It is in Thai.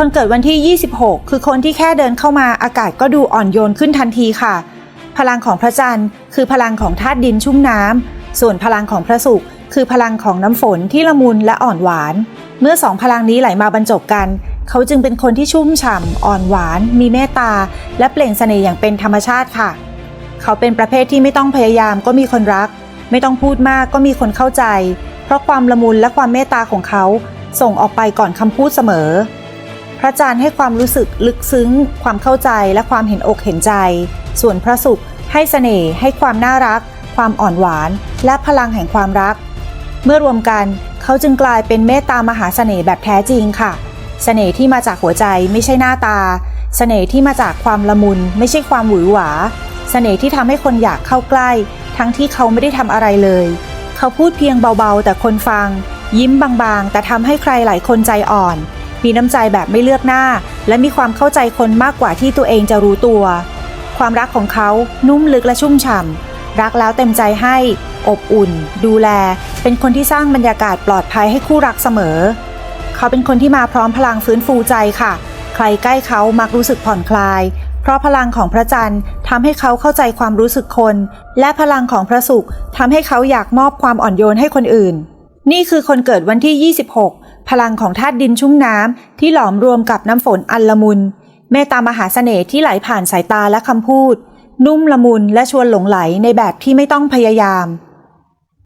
คนเกิดวันที่ 26 คือคนที่แค่เดินเข้ามาอากาศก็ดูอ่อนโยนขึ้นทันทีค่ะ พลังของพระจันทร์คือพลังของธาตุดินชุ่มน้ำส่วนพลังของพระศุกร์คือพลังของน้ำฝนที่ละมุนและอ่อนหวาน เมื่อสองพลังนี้ไหลมาบรรจบกัน เขาจึงเป็นคนที่ชุ่มฉ่ำอ่อนหวาน มีเมตตา และเปล่งเสน่ห์อย่างเป็นธรรมชาติค่ะ เขาเป็นประเภทที่ไม่ต้องพยายามก็มีคนรัก ไม่ต้องพูดมากก็มีคนเข้าใจ เพราะความละมุนและความเมตตาของเขาส่งออกไปก่อนคำพูดเสมอ พระจันทร์ให้ความรู้สึกลึกซึ้ง ความเข้าใจและความเห็นอกเห็นใจ ส่วนพระศุกร์ให้เสน่ห์ให้ความน่ารัก ความอ่อนหวาน และพลังแห่งความรัก เมื่อรวมกันเขาจึงกลายเป็นเมตตามหาเสน่ห์แบบแท้จริงค่ะเสน่ห์ที่มาจากหัวใจไม่ใช่หน้าตาเสน่ห์ที่มาจากความละมุน ไม่ใช่ความหวือหวาเสน่ห์ที่ทำให้คนอยากเข้าใกล้ ทั้งที่เขาไม่ได้ทำอะไรเลย เขาพูดเพียงเบาๆ แต่คนฟัง ยิ้มบางๆ แต่ทำให้ใครหลายคนใจอ่อน มีน้ำใจแบบไม่เลือกหน้า และมีความเข้าใจคนมากกว่าที่ตัวเองจะรู้ตัว ความรักของเขานุ่มลึกและชุ่มฉ่ำรักแล้วเต็มใจให้ อบอุ่น ดูแล เป็นคนที่สร้างบรรยากาศปลอดภัยให้คู่รักเสมอ เขาเป็นคนที่มาพร้อมพลังฟื้นฟูใจค่ะ ใครใกล้เขามักรู้สึกผ่อนคลาย เพราะพลังของพระจันทร์ทำให้เขาเข้าใจความรู้สึกคน และพลังของพระศุกร์ทำให้เขาอยากมอบความอ่อนโยนให้คนอื่น นี่คือคนเกิดวันที่ 26 พลังของธาตุดินชุ่มน้ำที่หลอมรวมกับน้ำฝนอันละมุน เมตตามหาเสน่ห์ที่ไหลผ่านสายตาและคำพูด นุ่มละมุนและชวนหลงไหลในแบบที่ไม่ต้องพยายาม